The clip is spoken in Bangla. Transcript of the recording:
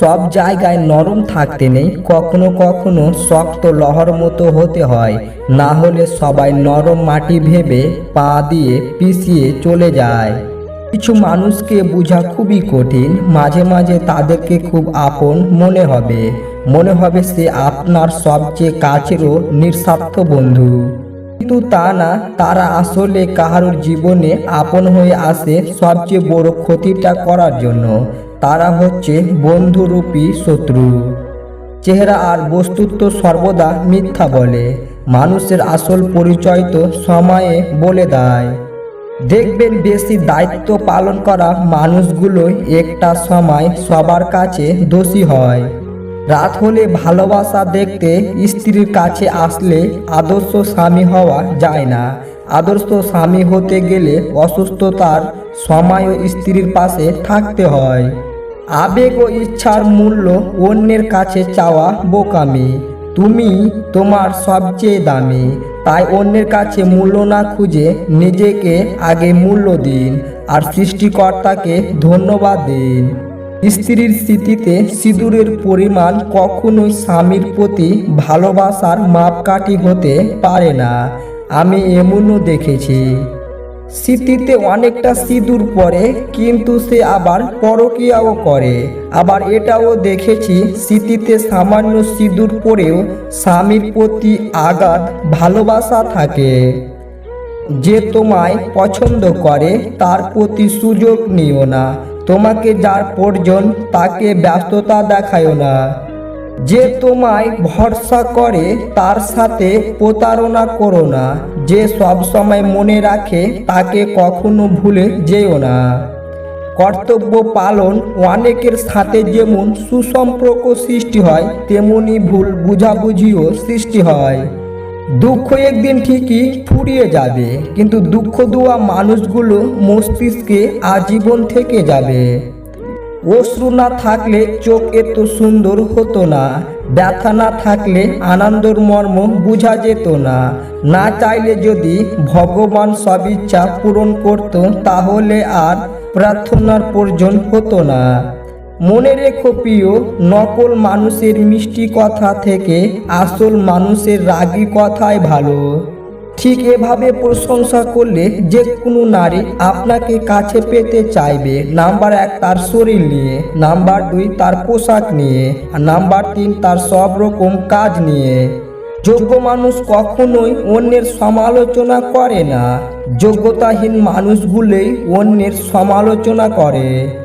সব জায়গায় নরম থাকতে নেই, কখনো কখনো শক্ত লহর মতো হতে হয়। না হলে সবাই নরম মাটি ভেবে পা দিয়ে পিছিয়ে চলে যায়। কিছু মানুষকে বোঝা খুবই কঠিন, মাঝে মাঝে তাদেরকে খুব আপন মনে হবে। মনে হবে সে আপনার সবচেয়ে কাছেরও নিঃস্বার্থ বন্ধু। কিন্তু তা না, তারা আসলে কাহারোর জীবনে আপন হয়ে আসে সবচেয়ে বড় ক্ষতিটা করার জন্য। তারা হচ্ছে বন্ধুরূপী শত্রু। চেহারা আর বস্তুত্ব সর্বদা মিথ্যা বলে। মানুষের আসল পরিচয় তো সময়ে বলে দেয়। দেখবেন বেশি দায়িত্ব পালন করা মানুষগুলোই একটা সময় সবার কাছে দোষী হয়। রাত হলে ভালোবাসা দেখতে স্ত্রীর কাছে আসলে আদর্শ স্বামী হওয়া যায় না। আদর্শ স্বামী হতে গেলে অসুস্থতার সময় ও স্ত্রীর পাশে থাকতে হয়। আবেগ ও ইচ্ছার মূল্য অন্যের কাছে চাওয়া বোকামি। তুমি তোমার সবচেয়ে দামি, তাই অন্যের কাছে মূল্য না খুঁজে নিজেকে আগে মূল্য দিন আর সৃষ্টিকর্তাকে ধন্যবাদ দিন। স্ত্রীর স্মৃতিতে সিঁদুরের পরিমাণ কখনোই স্বামীর প্রতি ভালোবাসার মাপকাঠি হতে পারে না। আমি এমনও দেখেছি। স্মৃতিতে অনেকটা সিঁদুর পরে কিন্তু সে আবার পরকিয়াও করে। আবার এটাও দেখেছি, স্মৃতিতে সামান্য সিঁদুর পরেও স্বামীর প্রতি আঘাত, ভালোবাসা থাকে। যে তোমায় পছন্দ করে, তার প্রতি সুযোগ নিও না। তোমাকে যার প্রয়োজন তাকে ব্যস্ততা দেখায়ও না। যে তোমায় ভরসা করে তার সাথে প্রতারণা করো না। যে সব সময় মনে রাখে তাকে কখনো ভুলে যেও না। কর্তব্য পালন অনেকের সাথে যেমন সুসম্পর্ক সৃষ্টি হয়, তেমনি ভুল বুঝাবুঝিও সৃষ্টি হয়। দুঃখ একদিন ঠিকই ফুরিয়ে যাবে, কিন্তু দুঃখ দেওয়া মানুষগুলো মস্তিষ্কে আজীবন থেকে যাবে। অশ্রু না থাকলে চোখ এত সুন্দর হতো না, ব্যথা না থাকলে আনন্দর মর্ম বোঝা যেত না। না চাইলে যদি ভগবান সব ইচ্ছা পূরণ করত, তাহলে আর প্রার্থনার প্রয়োজন হতো না। মনে রেখো প্রিয়, নকল মানুষের মিষ্টি কথা থেকে আসল মানুষের রাগী কথাই ভালো। ঠিক এভাবে প্রশংসা করলে যে কোনো নারী আপনাকে কাছে পেতে চাইবে। নাম্বার এক, তার শরীর নিয়ে। নাম্বার দুই, তার পোশাক নিয়ে। আর নাম্বার তিন, তার সব রকম কাজ নিয়ে। যোগ্য মানুষ কখনোই অন্যের সমালোচনা করে না। যোগ্যতাহীন মানুষগুলোই অন্যের সমালোচনা করে।